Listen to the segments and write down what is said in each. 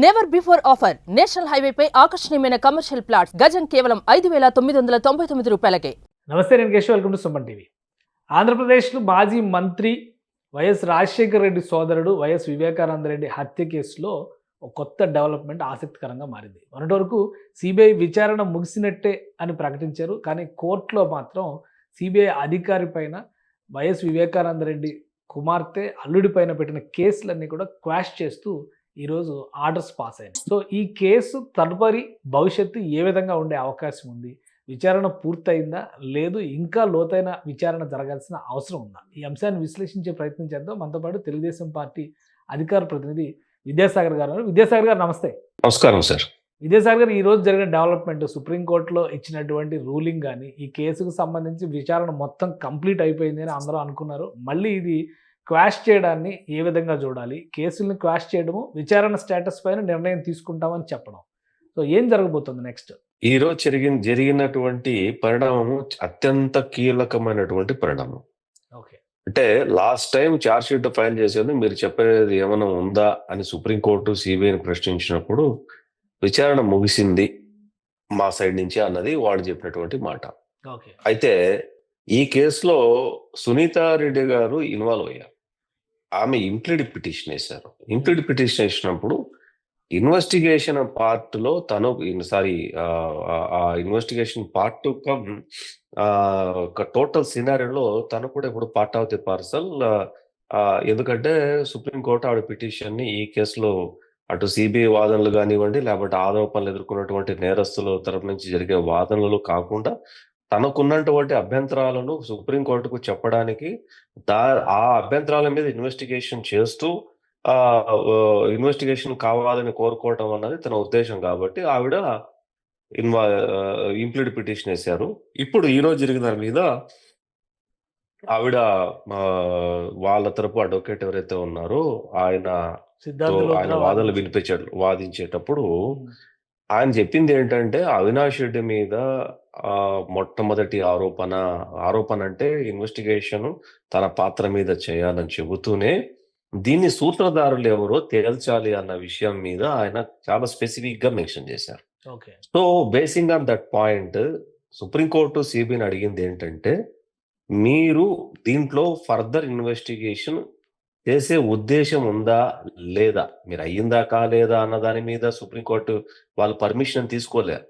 Never before offer national హైవేపై ఆకర్షణీయమైన commercial plots గజం కేవలం ఐదు వేల తొమ్మిది వందల తొంభై తొమ్మిది రూపాయలకే. నమస్తే నేను Keshav. Welcome to Suman TV ఆంధ్రప్రదేశ్లో మాజీ మంత్రి వైఎస్ రాజశేఖర రెడ్డి సోదరుడు వైఎస్ వివేకానంద రెడ్డి హత్య కేసులో ఒక కొత్త డెవలప్మెంట్ ఆసక్తికరంగా మారింది. మొన్నటి వరకు సిబిఐ విచారణ ముగిసినట్టే అని ప్రకటించారు. కానీ కోర్టులో మాత్రం సిబిఐ అధికారి పైన వైఎస్ వివేకానంద రెడ్డి కుమార్తె అల్లుడి పైన పెట్టిన కేసులన్నీ కూడా క్వాష్ చేస్తూ ఈరోజు ఆర్డర్స్ పాస్ అయ్యాయి సో ఈ కేసు తదుపరి భవిష్యత్తు ఏ విధంగా ఉండే అవకాశం ఉంది? విచారణ పూర్తయిందా? లేదు ఇంకా లోతైన విచారణ జరగాల్సిన అవసరం ఉందా? ఈ అంశాన్ని విశ్లేషించే ప్రయత్నం చేద్దాం. మనతో పాటు తెలుగుదేశం పార్టీ అధికార ప్రతినిధి విద్యాసాగర్ గారు. విద్యాసాగర్ గారు నమస్తే. నమస్కారం సార్. విద్యాసాగర్ గారు ఈ రోజు జరిగిన డెవలప్మెంట్ సుప్రీంకోర్టులో ఇచ్చినటువంటి రూలింగ్ కానీ ఈ కేసుకు సంబంధించి విచారణ మొత్తం కంప్లీట్ అయిపోయింది అని అందరూ అనుకున్నారు. మళ్ళీ ఇది క్వాష్ చేయడాన్ని ఏ విధంగా చూడాలి? కేసుల్ని క్వాష్ చేయడము విచారణ స్టేటస్ పైన నిర్ణయం తీసుకుంటామని చెప్పడం. సో ఏం జరగబోతుంది నెక్స్ట్? ఈ రోజు జరిగిన జరిగినటువంటి పరిణామము అత్యంత కీలకమైనటువంటి పరిణామం. ఓకే. అంటే last time charge sheet file చేసేది మీరు చెప్పేది ఏమైనా ఉందా అని సుప్రీంకోర్టు సిబిఐని ప్రశ్నించినప్పుడు విచారణ ముగిసింది మా సైడ్ నుంచి అన్నది వాళ్ళు చెప్పినటువంటి మాట. అయితే ఈ కేసులో సునీత రెడ్డి గారు ఇన్వాల్వ్ అయ్యారు. ఆమె ఇంప్లిడ్ పిటిషన్ వేశారు. ఇంప్లిడ్ పిటిషన్ వేసినప్పుడు ఇన్వెస్టిగేషన్ పార్ట్లో తను సారీ ఆ ఇన్వెస్టిగేషన్ పార్ట్ ఒక టోటల్ సినారియోలో తను కూడా ఇప్పుడు పార్ట్ ఆఫ్ ది పార్సల్ ఎందుకంటే సుప్రీంకోర్టు ఆవిడ పిటిషన్ని ఈ కేసులో అటు సిబిఐ వాదనలు కానివ్వండి లేకపోతే ఆరోపణలు ఎదుర్కొన్నటువంటి నేరస్తుల తరపు నుంచి జరిగే వాదనలు కాకుండా తనకున్నటువంటి అభ్యంతరాలను సుప్రీంకోర్టుకు చెప్పడానికి దా ఆ అభ్యంతరాల మీద ఇన్వెస్టిగేషన్ చేస్తూ ఆ ఇన్వెస్టిగేషన్ కావాలని కోరుకోవటం అన్నది తన ఉద్దేశం కాబట్టి ఆవిడ ఇన్వా ఇంప్లీడ్ పిటిషన్ వేశారు. ఇప్పుడు ఈ రోజు జరిగిన దాని మీద ఆవిడ వాళ్ళ తరపు అడ్వకేట్ ఎవరైతే ఉన్నారో ఆయన ఆయన వాదనలు వినిపించాడు వాదించేటప్పుడు ఆయన చెప్పింది ఏంటంటే అవినాష్ రెడ్డి మీద మొట్టమొదటి ఆరోపణ ఆరోపణ అంటే ఇన్వెస్టిగేషన్ తన పాత్ర మీద చేయాలని చెబుతూనే దీన్ని సూత్రధారులు ఎవరో తేల్చాలి అన్న విషయం మీద ఆయన చాలా స్పెసిఫిక్గా మెన్షన్ చేశారు. Okay. So basing on that point Supreme Court సిబిని అడిగింది ఏంటంటే మీరు దీంట్లో ఫర్దర్ ఇన్వెస్టిగేషన్ చేసే ఉద్దేశం ఉందా? లేదా? మీరు అయ్యిందా కాలేదా అన్న దాని మీద సుప్రీంకోర్టు వాళ్ళు పర్మిషన్ తీసుకోలేరు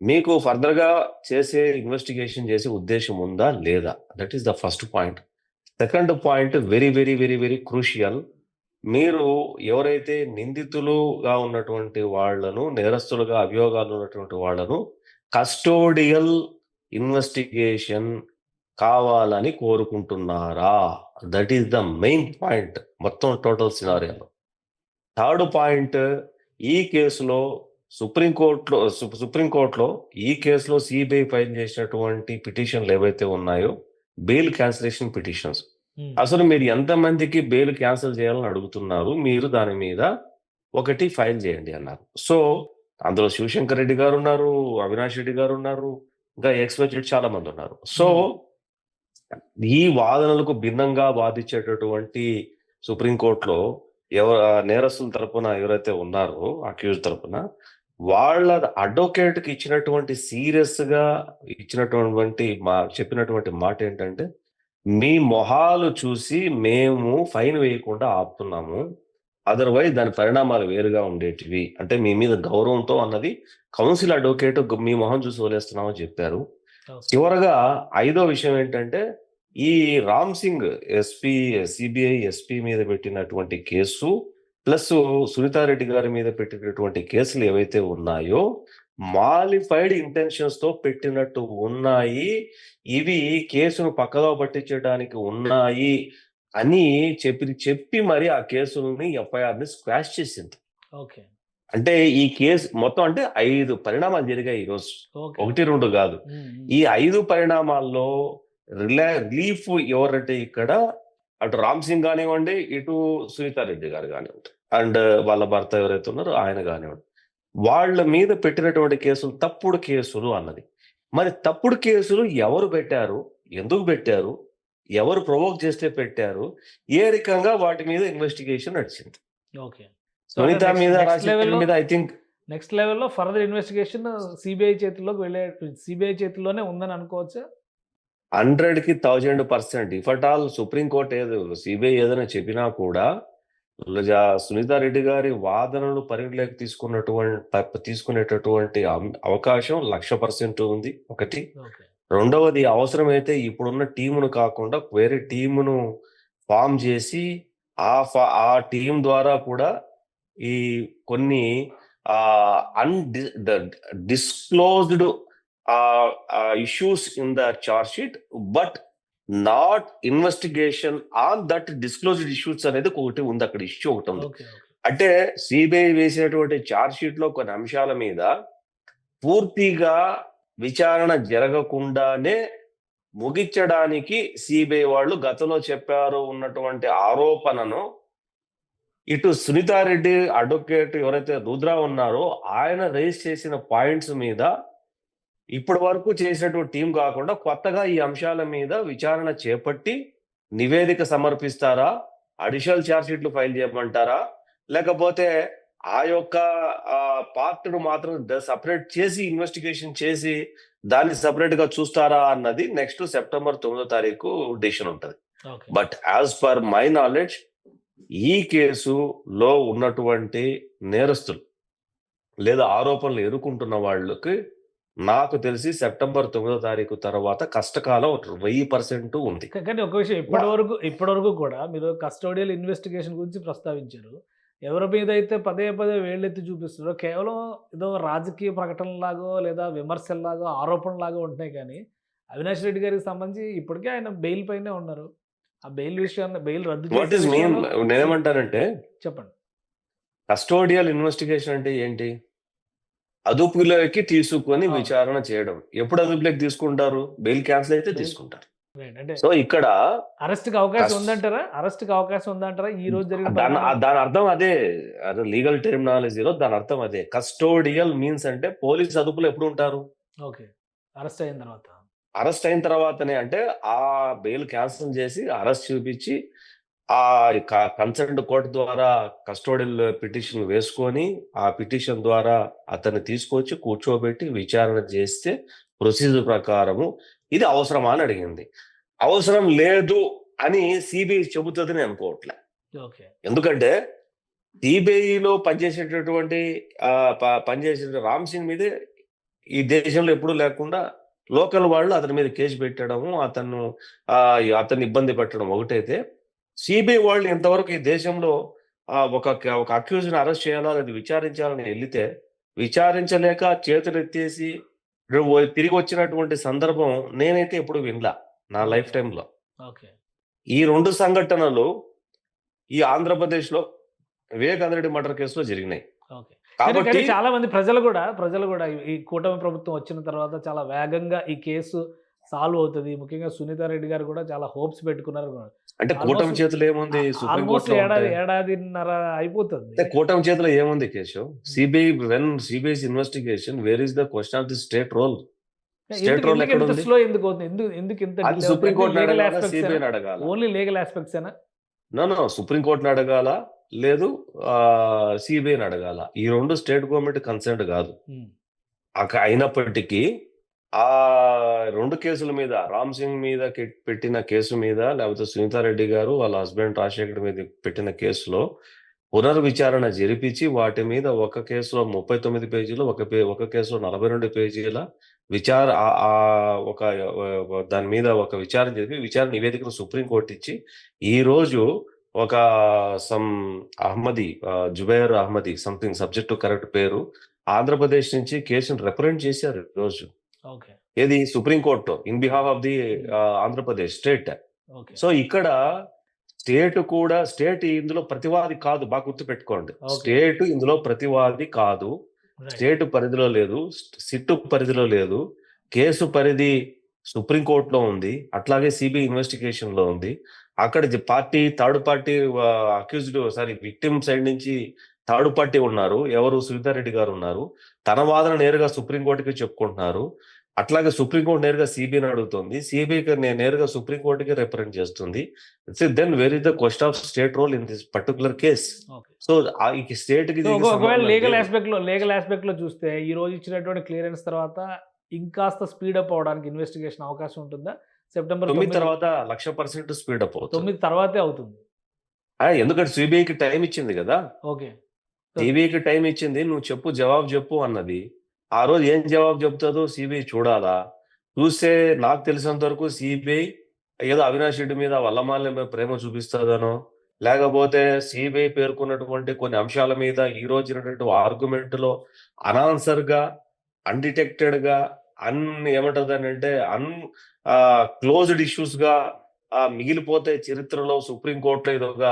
మీకు ఫర్దర్గా చేసే ఇన్వెస్టిగేషన్ చేసే ఉద్దేశం ఉందా? లేదా? That is the first point second point very very very very crucial మీరు ఎవరైతే నిందితులుగా ఉన్నటువంటి వాళ్ళను నేరస్తులుగా అభియోగాలు ఉన్నటువంటి వాళ్ళను కస్టోడియల్ ఇన్వెస్టిగేషన్ కావాలని కోరుకుంటున్నారా? That is the main point మొత్తం టోటల్ సినారియాలో థర్డ్ పాయింట్ ఈ కేసులో సుప్రీంకోర్టులో సుప్రీంకోర్టులో ఈ కేసులో సిబిఐ ఫైల్ చేసినటువంటి పిటిషన్లు ఏవైతే ఉన్నాయో బెయిల్ క్యాన్సిలేషన్ పిటిషన్స్ అసలు మీరు ఎంతమందికి బెయిల్ క్యాన్సిల్ చేయాలని అడుగుతున్నారు? మీరు దాని మీద ఒకటి ఫైల్ చేయండి అన్నారు. సో అందులో శివశంకర్ రెడ్డి గారు ఉన్నారు అవినాష్ రెడ్డి గారు ఉన్నారు ఇంకా ఎక్స్పర్ట్ చాలా మంది ఉన్నారు సో ఈ వాదనలకు భిన్నంగా వాదించేటటువంటి సుప్రీంకోర్టులో ఎవరు నేరస్తుల తరపున ఎవరైతే ఉన్నారో అక్యూజ్ తరపున వాళ్ళ అడ్వకేట్కి ఇచ్చినటువంటి సీరియస్గా ఇచ్చినటువంటి మా చెప్పినటువంటి మాట ఏంటంటే మీ మొహాలు చూసి మేము ఫైన్ వేయకుండా ఆపుతున్నాము. అదర్వైజ్ దాని పరిణామాలు వేరుగా ఉండేటివి. అంటే మీ మీద గౌరవంతో అన్నది కౌన్సిల్ అడ్వకేట్ మీ మొహం చూసి వదిలేస్తున్నామని చెప్పారు. చివరగా ఐదో విషయం ఏంటంటే ఈ Ram Singh SP CBI SP మీద పెట్టినటువంటి కేసు ప్లస్ సునీతారెడ్డి గారి మీద పెట్టినటువంటి కేసులు ఏవైతే ఉన్నాయో మాలిఫైడ్ ఇంటెన్షన్స్తో పెట్టినట్టు ఉన్నాయి. ఇవి కేసును పక్కగా పట్టించడానికి ఉన్నాయి అని చెప్పి చెప్పి మరి ఆ కేసుల్ని ఎఫ్ఐఆర్ని స్క్వాష్ చేసింది. ఓకే. అంటే ఈ కేసు మొత్తం అంటే ఐదు పరిణామాలు జరిగాయి ఈ రోజు ఓకే. ఒకటి రెండు కాదు. ఈ ఐదు పరిణామాల్లో రిలా రిలీఫ్ ఎవరంటే ఇక్కడ అటు రామ్ సింగ్ కానివ్వండి ఇటు సునీతారెడ్డి గారు కానివ్వండి. అండ్ వాళ్ళ భర్త ఎవరైతే ఉన్నారో ఆయన కానివ్వండి. వాళ్ళ మీద పెట్టినటువంటి కేసులు తప్పుడు కేసులు అన్నది. మరి తప్పుడు కేసులు ఎవరు పెట్టారు? ఎందుకు పెట్టారు? ఎవరు ప్రొవోక్ చేస్తే పెట్టారు? ఏ రకంగా వాటి మీద ఇన్వెస్టిగేషన్ నడిచింది? ఓకే. సునీత మీద మీద ఐ థింక్ నెక్స్ట్ లెవెల్లో ఫర్దర్ ఇన్వెస్టిగేషన్ సిబిఐ చేతుల్లోకి వెళ్ళే సిబిఐ చేతుల్లోనే ఉందని అనుకోవచ్చా? హండ్రెడ్కి thousand percent if at all Supreme Court ఏదో సిబిఐ ఏదైనా చెప్పినా కూడా సునీతారెడ్డి గారి వాదనలు పరిగణలోకి తీసుకున్నటువంటి తీసుకునేటటువంటి అవకాశం లక్ష పర్సెంట్ ఉంది. ఒకటి. రెండవది అవసరమైతే ఇప్పుడున్న టీమును కాకుండా వేరే టీమును ఫామ్ చేసి ఆ ఫా ఆ టీం ద్వారా కూడా ఈ కొన్ని undisclosed issues in the charge sheet but not investigation on that disclosed issues అనేది ఒకటి ఉంది అక్కడ ఇష్యూ ఒకటి ఉంది. అంటే సిబిఐ వేసినటువంటి చార్జ్ షీట్లో కొన్ని అంశాల మీద పూర్తిగా విచారణ జరగకుండానే ముగించడానికి సిబిఐ వాళ్ళు గతంలో చెప్పారు ఉన్నటువంటి ఆరోపణను ఇటు సునీతారెడ్డి అడ్వకేట్ ఎవరైతే రుద్రా ఉన్నారో ఆయన రేస్ చేసిన పాయింట్స్ మీద ఇప్పటి వరకు చేసినటువంటి టీం కాకుండా కొత్తగా ఈ అంశాల మీద విచారణ చేపట్టి నివేదిక సమర్పిస్తారా? అడిషనల్ ఛార్జ్ షీట్లు ఫైల్ చేయమంటారా? లేకపోతే ఆ యొక్క పార్ట్ను మాత్రం సపరేట్ చేసి ఇన్వెస్టిగేషన్ చేసి దాన్ని సపరేట్గా చూస్తారా అన్నది నెక్స్ట్ సెప్టెంబర్ తొమ్మిదో తారీఖు డిసిషన్ ఉంటది. But as per my knowledge ఈ కేసులో ఉన్నటువంటి నేరస్తులు లేదా ఆరోపణలు ఎదుర్కొంటున్న వాళ్ళకి నాకు తెలిసి సెప్టెంబర్ తొమ్మిదో తారీఖు తర్వాత కష్టకాలం వెయ్యి పర్సెంట్ ఉంది. కానీ ఒక విషయం ఇప్పటి వరకు ఇప్పటి వరకు కూడా మీరు కస్టోడియల్ ఇన్వెస్టిగేషన్ గురించి ప్రస్తావించారు. ఎవరి మీద అయితే పదే పదే వేళ్ళెత్తి చూపిస్తున్నారో కేవలం ఏదో రాజకీయ ప్రకటనలాగో లేదా విమర్శల్లాగో ఆరోపణలాగో ఉంటున్నాయి కానీ అవినాష్ రెడ్డి గారికి సంబంధించి ఇప్పటికే ఆయన బెయిల్ పైనే ఉన్నారు. ఆ బెయిల్ విషయాన్ని బెయిల్ రద్దు నేనేమంటానంటే చెప్పండి. కస్టోడియల్ ఇన్వెస్టిగేషన్ అంటే ఏంటి? అదుపులోకి తీసుకొని. విచారణ చేయడం. ఎప్పుడు అదుపులోకి తీసుకుంటారు? బెయిల్ క్యాన్సిల్ అయితే తీసుకుంటారు. సో ఇక్కడ అరెస్ట్కి అవకాశం ఉందంటారా? అరెస్ట్కి అవకాశం ఉందంటారా? ఈ రోజు జరిగిన దాని అర్థం అదే. అదే లీగల్ టెర్మినాలజీలో దాని అర్థం అదే. కస్టోడియల్ మీన్స్ అంటే పోలీస్ అదుపులో ఎప్పుడు ఉంటారు? ఓకే. అరెస్ట్ అయిన తర్వాత. అరెస్ట్ అయిన తర్వాతనే అంటే ఆ బెయిల్ క్యాన్సిల్ చేసి అరెస్ట్ చూపించి ఆ కన్సర్న్ కోర్టు ద్వారా కస్టోడియల్ పిటిషన్ వేసుకొని ఆ పిటిషన్ ద్వారా అతన్ని తీసుకొచ్చి కూర్చోబెట్టి విచారణ చేస్తే ప్రొసీజర్ ప్రకారము ఇది అవసరమా అని అడిగింది. అవసరం లేదు అని సిబిఐ చెబుతుందని అనుకోవట్లే. ఎందుకంటే సిబిఐలో పనిచేసేటటువంటి పనిచేసే రామ్ సింగ్ మీదే ఈ దేశంలో ఎప్పుడూ లేకుండా లోకల్ వాళ్ళు అతని మీద కేసు పెట్టడము అతను అతన్ని ఇబ్బంది పెట్టడం ఒకటైతే సిబిఐ వాళ్ళు ఇంతవరకు ఈ దేశంలో ఒక ఒక అక్యూజ్ని అరెస్ట్ చేయాలా లేదా విచారించాలని వెళితే విచారించలేక చేతులు ఎత్తేసి తిరిగి వచ్చినటువంటి సందర్భం నేనైతే ఎప్పుడు వినలా నా లైఫ్ టైంలో ఓకే. ఈ రెండు సంఘటనలు ఈ ఆంధ్రప్రదేశ్లో వివేకానంద రెడ్డి మర్డర్ కేసులో జరిగినాయి. కాబట్టి చాలా మంది ప్రజలు కూడా ప్రజలు కూడా ఈ- కూటమి ప్రభుత్వం వచ్చిన తర్వాత చాలా వేగంగా ఈ కేసు సాల్వ్ అవుతుంది. ముఖ్యంగా సునీత రెడ్డి గారు కూడా చాలా హోప్స్ పెట్టుకున్నారు. అంటే కూటమి చేతిలో ఏముంది? సుప్రీం ఆల్మోస్ట్ కోర్టులో ఏడాది ఏడాదిన్నర అయిపోతుంది. అంటే కూటమి చేతిలో ఏముంది Keshav? CBI when CBI investigation where is the question of the state role state role ఎక్కడ ఉంది స్లో ఎందుకు అవుతుంది ఎందుకు ఎందుకు ఇంత అది సుప్రీం కోర్టుని అడగాల? సిబిఐని అడగాల? ఓన్లీ లీగల్ ఆస్పెక్ట్స్ ఏనా? నో నో సుప్రీం కోర్టుని అడగాల? లేదు సిబిఐని అడగాల? ఈ రెండు స్టేట్ గవర్నమెంట్ కన్సర్న్ కాదు. అక- అయినప్పటికీ ఆ రెండు కేసుల మీద రామ్ సింగ్ మీద పెట్టిన కేసు మీద లేకపోతే సునీతారెడ్డి గారు వాళ్ళ హస్బెండ్ రాజశేఖర్ మీద పెట్టిన కేసులో పునర్విచారణ జరిపించి వాటి మీద ఒక కేసులో ముప్పై తొమ్మిది పేజీలు ఒక పే ఒక కేసులో నలభై రెండు పేజీల విచార ఆ- ఒక దాని మీద ఒక విచారణ జరిపి విచారణ నివేదికను సుప్రీంకోర్టు ఇచ్చి ఈ రోజు ఒక some Ahmadi Zubair Ahmadi something subject correct పేరు ఆంధ్రప్రదేశ్ నుంచి కేసును రిప్రజెంట్ చేశారు రోజు. ఏది? Supreme Court in behalf of the Andhra Pradesh state. So ఇక్కడ స్టేట్ కూడా స్టేట్ ఇందులో ప్రతివాది కాదు బాగా గుర్తు పెట్టుకోండి. స్టేట్ ఇందులో ప్రతివాది కాదు. స్టేట్ పరిధిలో లేదు సిట్టు పరిధిలో లేదు కేసు పరిధి సుప్రీంకోర్టులో ఉంది అట్లాగే సిబిఐ ఇన్వెస్టిగేషన్లో ఉంది. అక్కడ party third party accused sorry victim side నుంచి థర్డ్ పార్టీ ఉన్నారు ఎవరు? సునీతారెడ్డి గారు ఉన్నారు. తన వాదన నేరుగా సుప్రీంకోర్టుకి చెప్పుకుంటున్నారు. అట్లాగే సుప్రీంకోర్టు నేరుగా సిబిఐని అడుగుతుంది. సిబిఐ నేరుగా సుప్రీంకోర్టుకి రిప్రజెంట్ చేస్తుంది. Then where is the question of state role in this particular case so ఈ స్టేట్కి ఒకవేళ లీగల్. ఆస్పెక్ట్లో లీగల్ ఆస్పెక్ట్లో చూస్తే ఈ రోజు ఇచ్చినటువంటి క్లియరెన్స్ తర్వాత ఇంకాస్త స్పీడ్ అప్ అవడానికి ఇన్వెస్టిగేషన్ అవకాశం ఉంటుందా? సెప్టెంబర్ తొమ్మిది తర్వాత లక్ష పర్సెంట్ స్పీడ్ అప్ అవుతుంది. తొమ్మిది తర్వాతే అవుతుంది. ఎందుకంటే సిబిఐకి టైం ఇచ్చింది కదా. ఓకే సిబిఐకి టైం ఇచ్చింది నువ్వు చెప్పు జవాబు చెప్పు అన్నది. ఆ రోజు ఏం జవాబు చెప్తుందో సిబిఐ చూడాలా? చూస్తే నాకు తెలిసినంత వరకు సిబిఐ ఏదో అవినాష్ రెడ్డి మీద వల్లమాల మీద ప్రేమ చూపిస్తుందనో లేకపోతే సిబిఐ పేర్కొన్నటువంటి కొన్ని అంశాల మీద ఈ రోజు ఆర్గ్యుమెంట్లో అనాన్సర్గా అన్డిటెక్టెడ్గా అన్ ఏమంటది అంటే అన్ క్లోజ్డ్ ఇష్యూస్గా మిగిలిపోతే చరిత్రలో సుప్రీంకోర్టులో ఇదొక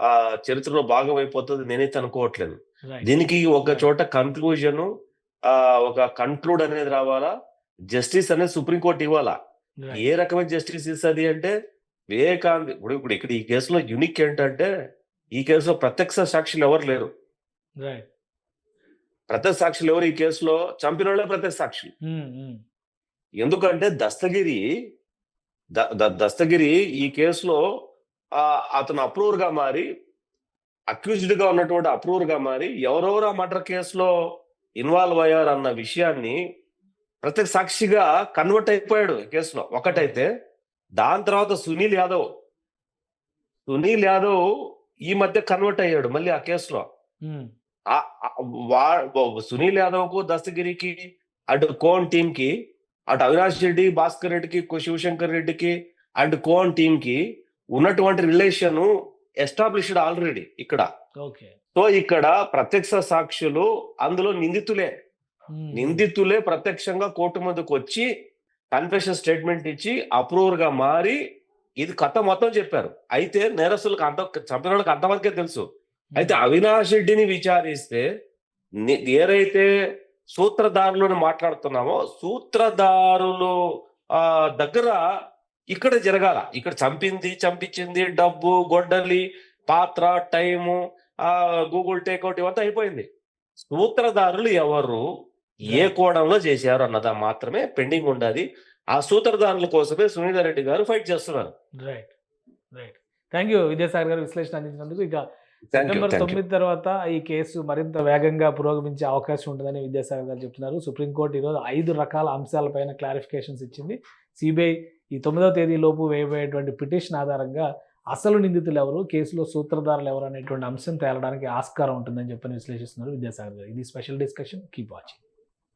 ఆ చరిత్రలో భాగం అయిపోతుంది నేనైతే అనుకోవట్లేదు. దీనికి ఒక చోట కన్క్లూజన్ ఒక కన్క్లూడ్ అనేది రావాలా? జస్టిస్ అనేది సుప్రీంకోర్టు ఇవ్వాలా? ఏ రకమైన జస్టిస్ ఇస్తుంది అంటే వివేకాంత్ ఇప్పుడు ఇప్పుడు ఇక్కడ ఈ కేసులో యునిక్ ఏంటంటే ఈ కేసులో ప్రత్యక్ష సాక్షులు ఎవరు లేరు. ప్రత్యక్ష సాక్షులు ఎవరు ఈ కేసులో? చంపిన వాళ్ళే ప్రత్యక్ష సాక్షులు. ఎందుకంటే దస్తగిరి ద- ద- దస్తగిరి ఈ కేసులో ఆ, అతను అప్రూవర్గా మారి అక్యూజ్డ్గా ఉన్నటువంటి అప్రూవర్గా మారి ఎవరెవరు ఆ మర్డర్ కేసులో ఇన్వాల్వ్ అయ్యారు అన్న విషయాన్ని ప్రత్యేక సాక్షిగా కన్వర్ట్ అయిపోయాడు కేసులో. ఒకటైతే దాని తర్వాత సునీల్ యాదవ్. సునీల్ యాదవ్ ఈ మధ్య కన్వర్ట్ అయ్యాడు మళ్ళీ ఆ కేసులో. సునీల్ యాదవ్కు దస్తగిరికి అటు కోన్ టీమ్కి అటు అవినాష్ రెడ్డి భాస్కర్ రెడ్డికి శివశంకర్ రెడ్డికి అండ్ కోన్ టీమ్కి ఉన్నటువంటి రిలేషన్ ఎస్టాబ్లిష్డ్ ఆల్రెడీ ఇక్కడ. ఓకే. సో ఇక్కడ ప్రత్యక్ష సాక్షులు అందులో నిందితులే. నిందితులే ప్రత్యక్షంగా కోర్టు ముందుకు వచ్చి కన్ఫెషన్ స్టేట్మెంట్ ఇచ్చి అప్రూవర్గా మారి ఇది కథ మొత్తం చెప్పారు. అయితే నేరస్తులకు అంత చంపిన వాళ్ళకి అంతవరకే తెలుసు. అయితే అవినాష్ రెడ్డిని విచారిస్తే ఏదైతే సూత్రధారులను మాట్లాడుతున్నామో సూత్రధారులు ఆ దగ్గర ఇక్కడ జరగాల. ఇక్కడ చంపింది చంపించింది డబ్బు గొడ్డలి పాత్ర టైము గూగుల్ టేక్అవుట్ ఇవంతా అయిపోయింది. సూత్రధారులు ఎవరు? ఏ కోణంలో చేశారు అన్నదా మాత్రమే పెండింగ్ ఉండాలి ఆ సూత్రధారుల కోసమే సునీత రెడ్డి గారు ఫైట్ చేస్తున్నారు. Right right thank you Vidyasagar garu విశ్లేషణ అందించినందుకు. ఇక సెప్టెంబర్ తొమ్మిది తర్వాత ఈ కేసు మరింత వేగంగా పురోగమించే అవకాశం ఉంటుందని విద్యాసాగర్ గారు చెప్తున్నారు. సుప్రీంకోర్టు ఈరోజు ఐదు రకాల అంశాలపైన క్లారిఫికేషన్స్ ఇచ్చింది. సిబిఐ ఈ తొమ్మిదవ తేదీ లోపు వేయబోయేటువంటి పిటిషన్ ఆధారంగా అసలు నిందితులు ఎవరు కేసులో సూత్రధారులు ఎవరు అనేటువంటి అంశం తేలడానికి ఆస్కారం ఉంటుందని చెప్పని విశ్లేషిస్తున్నారు విద్యాసాగర్ గారు. ఇది special discussion. Keep watching.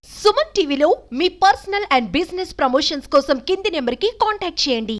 Suman టీవీలో మీ పర్సనల్ అండ్ బిజినెస్ ప్రమోషన్స్ కోసం కింది నెంబర్కి కాంటాక్ట్ చేయండి.